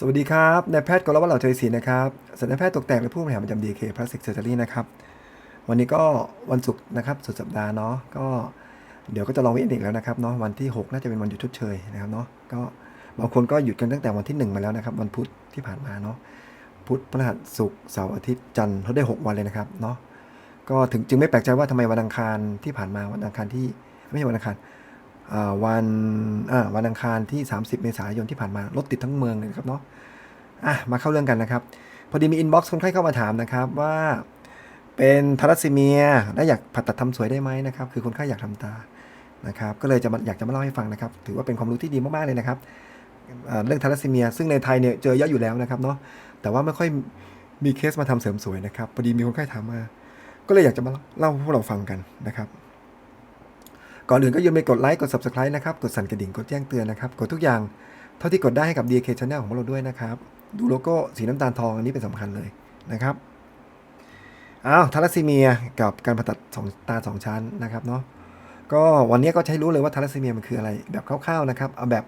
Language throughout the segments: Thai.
สวัสดีครับนายแพทย์กรวัตรเหล่าเทยศรีนะครับศัลยแพทย์ตกแต่งและผู้บริหารประจำ DK Plastic Surgery นะครับ วันนี้ก็วันศุกร์นะครับสุดสัปดาห์เนาะก็เดี๋ยวก็จะลองวิอีกแล้วนะครับเนาะวันที่ 6 น่าจะเป็นวันหยุดชดเชยนะครับเนาะก็บางคนก็หยุดกันตั้งแต่วันที่ 1 มาแล้วนะครับ วันพุธที่ผ่านมาเนาะพุธพฤหัสศุกร์เสาร์อาทิตย์จันทร์เขาได้ 6 วันเลยนะครับเนาะก็ถึงจึงไม่แปลกใจว่าทำไมวันอังคารที่ผ่านมาวันอังคารที่ไม่ใช่วันอังคาร วันวันอังคารที่ 30 เมษายนที่ผ่านมารถติดทั้งเมืองเลยครับเนาะอะมาเข้าเรื่องกันนะครับ พอดีมีอินบ็อกซ์คนไข้เข้ามาถามนะครับว่าเป็นทารัสซีเมียและอยากผ่าตัดทำสวยได้ไหมนะครับคือคนไข้อยากทำตานะครับก็เลยจะมาอยากจะมาเล่าให้ฟังนะครับ ถือว่าเป็นความรู้ที่ดีมากๆเลยนะครับเรื่องทารัสซีเมีย ซึ่งในไทยเนี่ยเจอเยอะอยู่แล้วนะครับเนาะแต่ว่าไม่ค่อยมีเคสมาทำเสริมสวยนะครับพอดีมีคนไข้ถามมา ก็เลยอยากจะมาเล่าให้พวกเราฟังกันนะครับ ก่อนอื่นก็อย่าลืมกดไลค์กด subscribe นะครับ กดสั่นกระดิ่งกดแจ้งเตือนนะครับ กดทุกอย่างเท่าที่กดได้ให้กับ DK Channel ของเราด้วยนะครับ ดูโลโก้สีน้ำตาลทองอันนี้เป็นสำคัญเลยนะครับอ้าวทาลัสซีเมียกับการผ่าตัดสองตาสองชั้นนะครับเนาะก็วันนี้ก็ใช้รู้เลยว่าทาลัสซีเมียมันคืออะไรแบบคร่าวๆนะครับเอาแบบ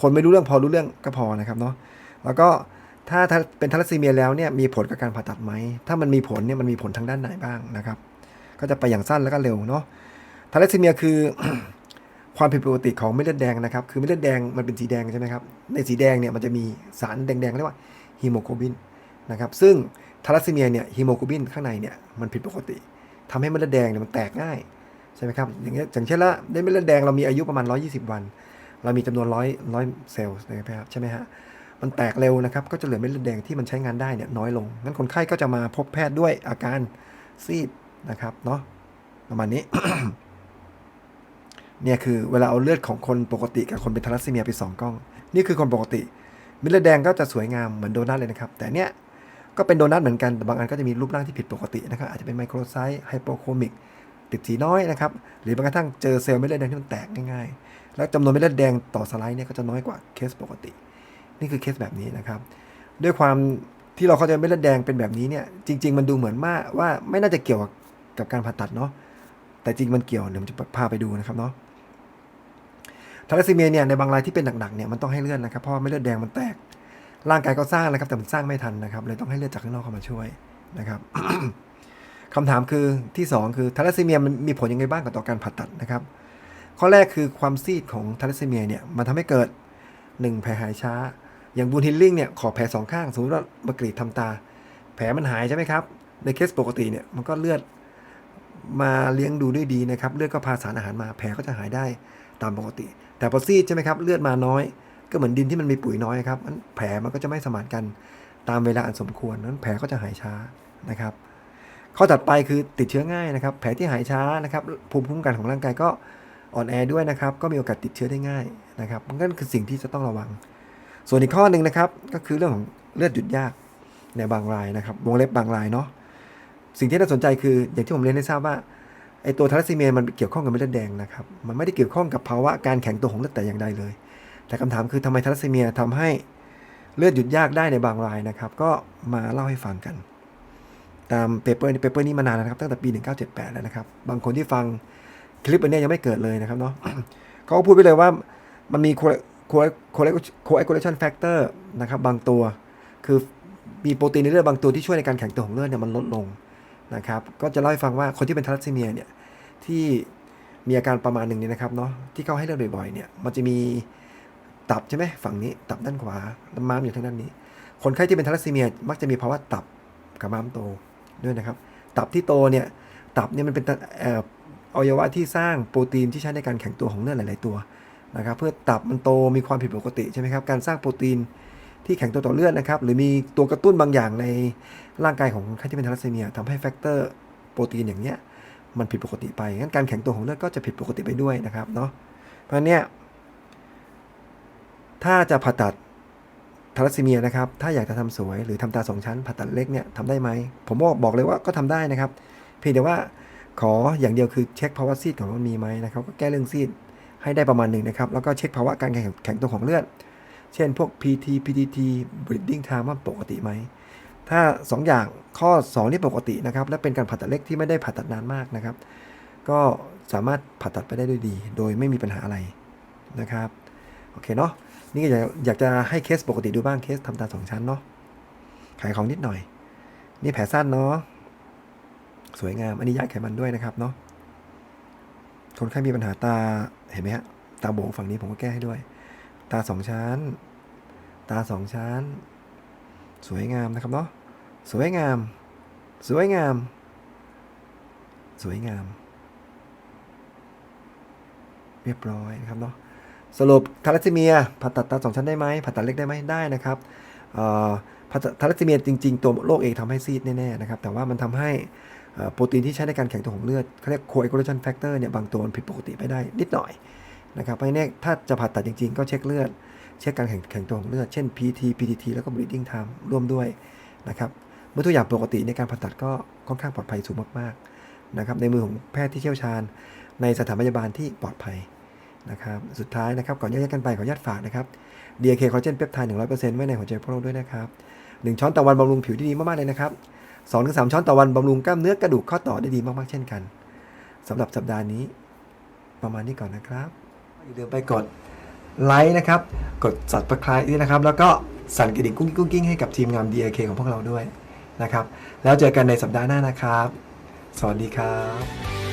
คนไม่รู้เรื่องพอรู้เรื่องก็พอนะครับเนาะแล้วก็ถ้าเป็นทาลัสซีเมียแล้วเนี่ยมีผลกับการผ่าตัดไหมถ้ามันมีผลเนี่ยมันมีผลทางด้านไหนบ้างนะครับ ก็จะไปอย่างสั้นแล้วก็เร็วเนาะ ทาลัสซีเมียคือความผิดปกติของเม็ดเลือดแดงนะครับ คือเม็ดเลือดแดงมันเป็นสีแดงใช่ไหมครับ ในสีแดงเนี่ยมันจะมีสารแดงๆเรียกว่าฮีโมโกลบินนะครับ ซึ่งทาลัสซีเมียเนี่ยฮีโมโกลบินข้างในเนี่ยมันผิดปกติทำให้เม็ดเลือดแดงเนี่ยมันแตกง่ายใช่ไหมครับ อย่างเงี้ยอย่างเช่นละในเม็ดเลือดแดงเรามีอายุประมาณ 120 วัน เรามีจำนวนร้อยร้อยเซลล์นะครับใช่ไหมฮะ มันแตกเร็วนะครับ ก็จะเหลือเม็ดเลือดแดงที่มันใช้งานได้เนี่ยน้อยลง งั้นคนไข้ก็จะมาพบแพทย์ด้วยอาการซีดนะครับเนาะประมาณนี้ เนี่ยคือเวลาเอาเลือดของคนปกติกับคนเป็นทาลัสซีเมียไปสองกล้อง นี่คือคนปกติเม็ดเลือดแดงก็จะสวยงามเหมือนโดนัทเลยนะครับ แต่เนี้ยก็เป็นโดนัทเหมือนกันแต่บางอันก็จะมีรูปร่างที่ผิดปกตินะครับ อาจจะเป็นไมโครไซต์ไฮโปโครมิกติดสีน้อยนะครับ หรือบางกระทั่งเจอเซลล์เม็ดเลือดแดงที่มันแตกง่ายๆ แล้วจำนวนเม็ดเลือดแดงต่อสไลด์เนี่ยก็จะน้อยกว่าเคสปกติ นี่คือเคสแบบนี้นะครับ ด้วยความที่เราเข้าใจเม็ดเลือดแดงเป็นแบบนี้เนี่ย จริง ๆ มันดูเหมือนมากว่าไม่น่าจะเกี่ยวกับการผ่าตัดเนาะ แต่จริงมันเกี่ยวเดี๋ยวผมจะพาไปดูนะครับเนาะ ทาลัสซีเมียเนี่ยในบางรายที่เป็นหนักๆเนี่ยมันต้องให้เลือดนะครับเพราะว่าเม็ดเลือดแดงมันแตก ร่างกายก็สร้างนะครับแต่มันสร้างไม่ทันนะครับเลยต้องให้เลือดจากข้างนอกเข้ามาช่วยนะครับคำถามคือที่ 2 คือทาลัสซีเมียมันมีผลยังไงบ้างกับต่อการผ่าตัดนะครับ ข้อแรกคือความซีดของทาลัสซีเมียเนี่ยมันทำให้เกิด 1 แผลหายช้า อย่างบูนฮิลลิ่งเนี่ยขอแผลสองข้างสมมติว่ามากรีดทำตา แผลมันหายใช่ไหมครับ ในเคสปกติเนี่ยมันก็เลือดมาเลี้ยงดูด้วยดีนะครับ เลือดก็พาสารอาหารมาแผลก็จะหายได้ ตามปกติ แต่พอซีดใช่ไหมครับเลือดมาน้อย ก็เหมือนดินที่มันมีปุ๋ยน้อยครับงั้นแผลมันก็จะไม่สมานกันตามเวลาอันสมควรนั้นแผลก็จะหายช้านะครับ ข้อถัดไปคือติดเชื้อง่ายนะครับ แผลที่หายช้านะครับภูมิคุ้มกันของร่างกายก็อ่อนแอด้วยนะครับ ก็มีโอกาสติดเชื้อได้ง่ายนะครับนั่นคือสิ่งที่จะต้องระวัง ส่วนอีกข้อหนึ่งนะครับ ก็คือเรื่องของเลือดหยุดยากในบางรายนะครับวงเล็บบางรายเนาะสิ่งที่น่าสนใจคืออย่างที่ผมเรียนให้ทราบว่า ไอตัวทาลัสซีเมียมันเกี่ยวข้องกับเม็ดเลือดแดงนะครับ มันไม่ได้เกี่ยวข้องกับภาวะการแข็งตัวของเลือดแต่อย่างใดเลย แต่คำถามคือทำไมทาลัสซีเมียทำให้เลือดหยุดยากได้ในบางรายนะครับ ก็มาเล่าให้ฟังกัน ตามเปเปอร์เปเปอร์นี้มานานแล้วนะครับตั้งแต่ปี 1978 แล้วนะครับ บางคนที่ฟังคลิปอันนี้ยังไม่เกิดเลยนะครับเนาะเขาก็พูดไปเลยว่ามันมี coagulation factor นะครับบางตัว คือมีโปรตีนในเลือดบางตัวที่ช่วยในการแข็งตัวของเลือดเนี่ยมันลดลง นะครับก็จะเล่าให้ฟังว่าคนที่เป็นทาลัสซีเมียเนี่ยที่มีอาการประมาณหนึ่งเนี่ยนะครับเนาะที่เขาให้เลือดบ่อยๆเนี่ยมันจะมีตับใช่ไหมฝั่งนี้ตับด้านขวาล้วม้ามอยู่ทางด้านนี้ คนไข้ที่เป็นทาลัสซีเมียมักจะมีภาวะตับกับม้ามโตด้วยนะครับ ตับที่โตเนี่ยตับเนี่ยมันเป็นเอ่ออวัยวะที่สร้างโปรตีนที่ใช้ในการแข็งตัวของเลือดหลาย ๆ ตัวนะครับเพื่อตับมันโตมีความผิดปกติใช่ไหมครับการสร้างโปรตีน ที่แข็งตัวต่อเลือดนะครับ หรือมีตัวกระตุ้นบางอย่างในร่างกายของคนที่เป็นทาลัสซีเมียทำให้แฟกเตอร์โปรตีนอย่างเนี้ยมันผิดปกติไป งั้นการแข็งตัวของเลือดก็จะผิดปกติไปด้วยนะครับเนาะ เพราะเนี่ยถ้าจะผ่าตัดทาลัสซีเมียนะครับ ถ้าอยากจะทำสวยหรือทำตาสองชั้นผ่าตัดเล็กเนี่ยทำได้ไหม ผมบอกบอกเลยว่าก็ทำได้นะครับ เพียงแต่ว่าขออย่างเดียวคือเช็คภาวะซีดของมันมีไหมนะครับ ก็แก้เรื่องซีดให้ได้ประมาณหนึ่งนะครับ แล้วก็เช็คภาวะการแข็งแข็งตัวของเลือด เช่นพวก PT PTT bleeding time ว่าปกติไหม ถ้า 2 อย่างข้อ 2 นี่ปกตินะครับ และเป็นการผ่าตัดเล็กที่ไม่ได้ผ่าตัดนานมากนะครับ ก็สามารถผ่าตัดไปได้ด้วยดี โดยไม่มีปัญหาอะไรนะครับ โอเคเนาะ นี่ก็อยากอยากจะให้เคสปกติดูบ้างเคสทำตาสองชั้นเนาะ ขายของนิดหน่อย นี่แผลสั้นเนาะ สวยงาม อันนี้ย้ายไขมันด้วยนะครับเนาะ คนไข้มีปัญหาตา เห็นไหมฮะ ตาโบงฝั่งนี้ผมก็แก้ให้ด้วย ตาสองชั้น ตาสองชั้น สวยงามนะครับเนาะ สวยงาม สวยงาม สวยงาม เรียบร้อยนะครับเนาะ สรุปทาลัสซีเมียผ่าตัดตาสองชั้นได้ไหมผ่าตัดเล็กได้ไหมได้นะครับผ่าทาลัสซีเมียจริง ๆ ตัวโรคเองทำให้ซีดแน่ๆนะครับ แต่ว่ามันทำให้โปรตีนที่ใช้ในการแข็งตัวของเลือดเขาเรียก coagulation factor เนี่ยบางตัวมันผิดปกติไปได้นิดหน่อย นะครับเพราะฉะนั้นถ้าจะผ่าตัดจริง ๆ ก็เช็คเลือด เช็คการแข็งแข็งตัวของเลือด เช่น PT PTT แล้วก็ bleeding time ร่วมด้วยนะครับเมื่อตัวอย่างปกติในการผ่าตัดก็ค่อนข้างปลอดภัยสูงมากๆนะครับในมือของแพทย์ที่เชี่ยวชาญ ในสถานพยาบาลที่ปลอดภัยนะครับสุดท้ายนะครับก่อนแยกกันไปขออนุญาตฝากนะครับ DK คอลลาเจนเปปไทด์100%ไว้ในหัวใจพวกเราด้วยนะครับ1ช้อนต่อวันบำรุงผิวที่ดีมากๆเลยนะครับ2-3ช้อนต่อวันบำรุงกล้ามเนื้อกระดูกข้อต่อได้ดีมากๆเช่นกันสำหรับสัปดาห์นี้ ประมาณนี้ก่อนนะครับ อย่าลืมไปกดไลค์นะครับ กด subscribe ด้วยนะครับ แล้วก็สั่นกระดิ่งกุ้งกิ้งกุ้งกิ้งให้กับทีมงาน DK ของพวกเราด้วยนะครับ แล้วเจอกันในสัปดาห์หน้านะครับ สวัสดีครับ